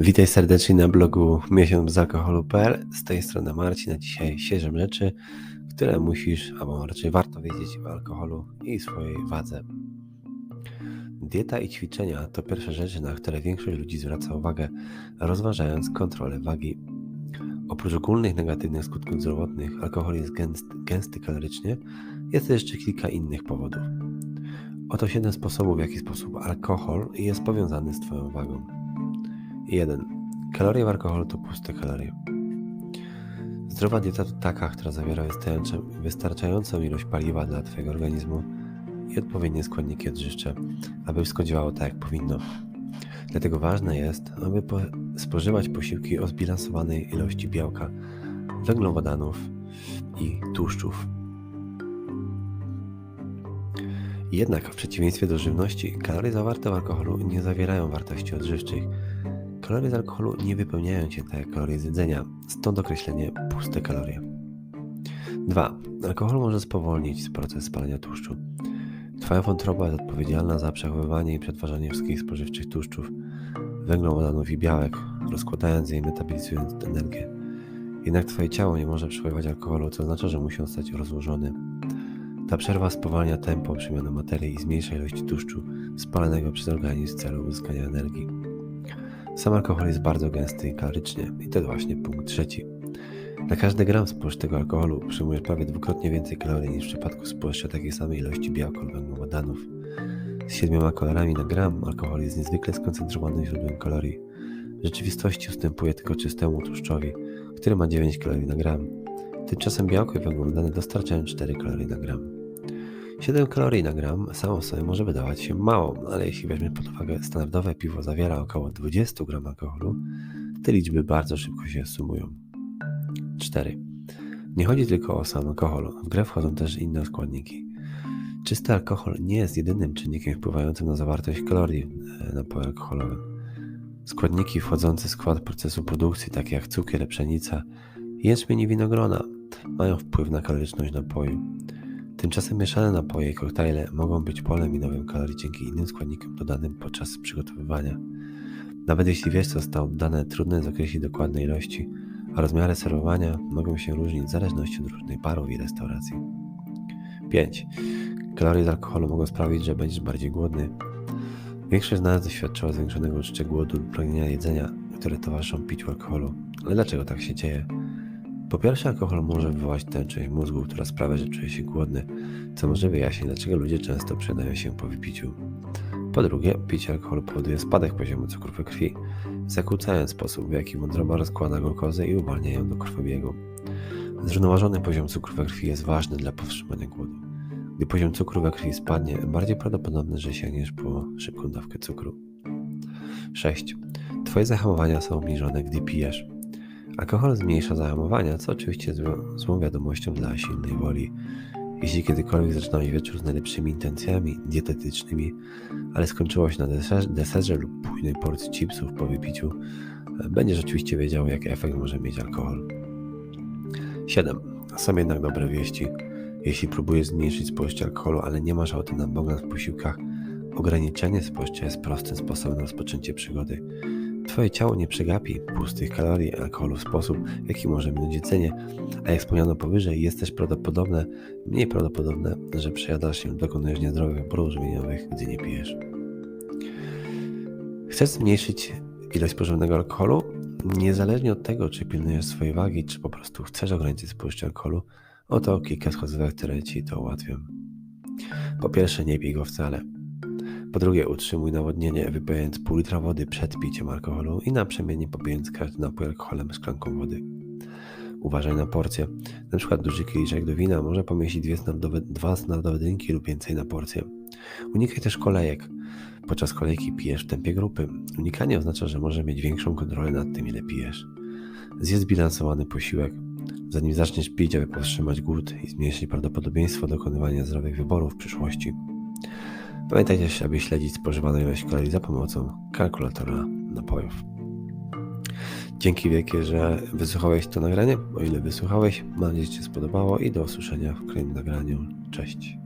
Witaj serdecznie na blogu miesiąc z alkoholu.pl. Z tej strony Marcin, a dzisiaj siedem rzeczy, które musisz, albo raczej warto wiedzieć o alkoholu i swojej wadze. Dieta i ćwiczenia to pierwsze rzeczy, na które większość ludzi zwraca uwagę, rozważając kontrolę wagi. Oprócz ogólnych negatywnych skutków zdrowotnych, alkohol jest gęsty, gęsty kalorycznie, jest jeszcze kilka innych powodów. Oto 7 sposobów, w jaki sposób alkohol jest powiązany z Twoją wagą. 1. Kalorie w alkoholu to puste kalorie. Zdrowa dieta to taka, która zawiera wystarczającą ilość paliwa dla Twojego organizmu i odpowiednie składniki odżywcze, aby wszystko tak, jak powinno. Dlatego ważne jest, aby po spożywać posiłki o zbilansowanej ilości białka, węglowodanów i tłuszczów. Jednak w przeciwieństwie do żywności, kalorie zawarte w alkoholu nie zawierają wartości odżywczych. Kalorie z alkoholu nie wypełniają cię tak jak kalorie z jedzenia, stąd określenie puste kalorie. 2. Alkohol może spowolnić proces spalania tłuszczu. Twoja wątroba jest odpowiedzialna za przechowywanie i przetwarzanie wszystkich spożywczych tłuszczów, węglowodanów i białek, rozkładając je i metabolizując energię. Jednak Twoje ciało nie może przechowywać alkoholu, co oznacza, że musi on stać rozłożony. Ta przerwa spowalnia tempo przemiany materii i zmniejsza ilość tłuszczu spalanego przez organizm w celu uzyskania energii. Sam alkohol jest bardzo gęsty i kalorycznie i to właśnie punkt trzeci. Na każdy gram spożytego alkoholu przyjmujesz prawie dwukrotnie więcej kalorii niż w przypadku spożycia takiej samej ilości białka lub węglowodanów. Z 7 kaloriami na gram alkohol jest niezwykle skoncentrowanym źródłem kalorii. W rzeczywistości ustępuje tylko czystemu tłuszczowi, który ma 9 kalorii na gram. Tymczasem białko i węglowodany dostarczają 4 kalorii na gram. 7 kalorii na gram samo sobie może wydawać się mało, ale jeśli weźmiemy pod uwagę standardowe piwo zawiera około 20 gram alkoholu, te liczby bardzo szybko się sumują. 4. Nie chodzi tylko o sam alkohol, w grę wchodzą też inne składniki. Czysty alkohol nie jest jedynym czynnikiem wpływającym na zawartość kalorii e, napoju alkoholowym. Składniki wchodzące w skład procesu produkcji, takie jak cukier, pszenica, jęczmień i winogrona, mają wpływ na kaloryczność napoju. Tymczasem mieszane napoje i koktajle mogą być polem minowym kalorii dzięki innym składnikom dodanym podczas przygotowywania. Nawet jeśli wiesz, co zostało dodane, trudno jest określić dokładne ilości, a rozmiary serwowania mogą się różnić w zależności od różnych barów i restauracji. 5. Kalorie z alkoholu mogą sprawić, że będziesz bardziej głodny. Większość z nas doświadczyła zwiększonego uczucia głodu lub pragnienia jedzenia, które towarzyszą piciu alkoholu. Ale dlaczego tak się dzieje? Po pierwsze, alkohol może wywołać tę część mózgu, która sprawia, że czuje się głodny, co może wyjaśnić, dlaczego ludzie często przydają się po wypiciu. Po drugie, picie alkoholu powoduje spadek poziomu cukru we krwi, zakłócając sposób, w jaki wątroba rozkłada glukozę i uwalnia ją do krwobiegu. Zrównoważony poziom cukru we krwi jest ważny dla powstrzymania głodu. Gdy poziom cukru we krwi spadnie, bardziej prawdopodobne, że sięgniesz po szybką dawkę cukru. 6. Twoje zahamowania są obniżone, gdy pijesz. Alkohol zmniejsza zahamowania, co oczywiście jest złą wiadomością dla silnej woli. Jeśli kiedykolwiek zaczynałeś wieczór z najlepszymi intencjami dietetycznymi, ale skończyło się na deserze, deserze lub późnej porcji chipsów po wypiciu, będziesz oczywiście wiedział, jaki efekt może mieć alkohol. 7. Są jednak dobre wieści. Jeśli próbujesz zmniejszyć spożycie alkoholu, ale nie masz ochoty na bogacz w posiłkach, ograniczenie spożycia jest prostym sposobem na rozpoczęcie przygody. Twoje ciało nie przegapi pustych kalorii alkoholu w sposób, jaki może minąć jedzenie, a jak wspomniano powyżej, jest też prawdopodobne, mniej prawdopodobne, że przejadasz się, dokonujesz niezdrowych wyborów żywieniowych, gdy nie pijesz. Chcesz zmniejszyć ilość spożywanego alkoholu? Niezależnie od tego, czy pilnujesz swojej wagi, czy po prostu chcesz ograniczyć spożycie alkoholu, oto kilka wskazówek, które Ci to ułatwią. Po pierwsze, nie pij go wcale. Po drugie, utrzymuj nawodnienie, wypijając pół litra wody przed piciem alkoholu i naprzemiennie popijając każdy napój alkoholem szklanką wody. Uważaj na porcje. Na przykład duży kieliszek do wina może pomieścić dwie standardowe, dwa standardowe drinki lub więcej na porcję. Unikaj też kolejek. Podczas kolejki pijesz w tempie grupy. Unikanie oznacza, że możesz mieć większą kontrolę nad tym, ile pijesz. Zjedz zbilansowany posiłek. Zanim zaczniesz pić, aby powstrzymać głód i zmniejszyć prawdopodobieństwo dokonywania zdrowych wyborów w przyszłości. Pamiętajcie, aby śledzić spożywaną ilość kalorii za pomocą kalkulatora napojów. Dzięki wielkie, że wysłuchałeś to nagranie. O ile wysłuchałeś, mam nadzieję, że Ci się spodobało i do usłyszenia w kolejnym nagraniu. Cześć.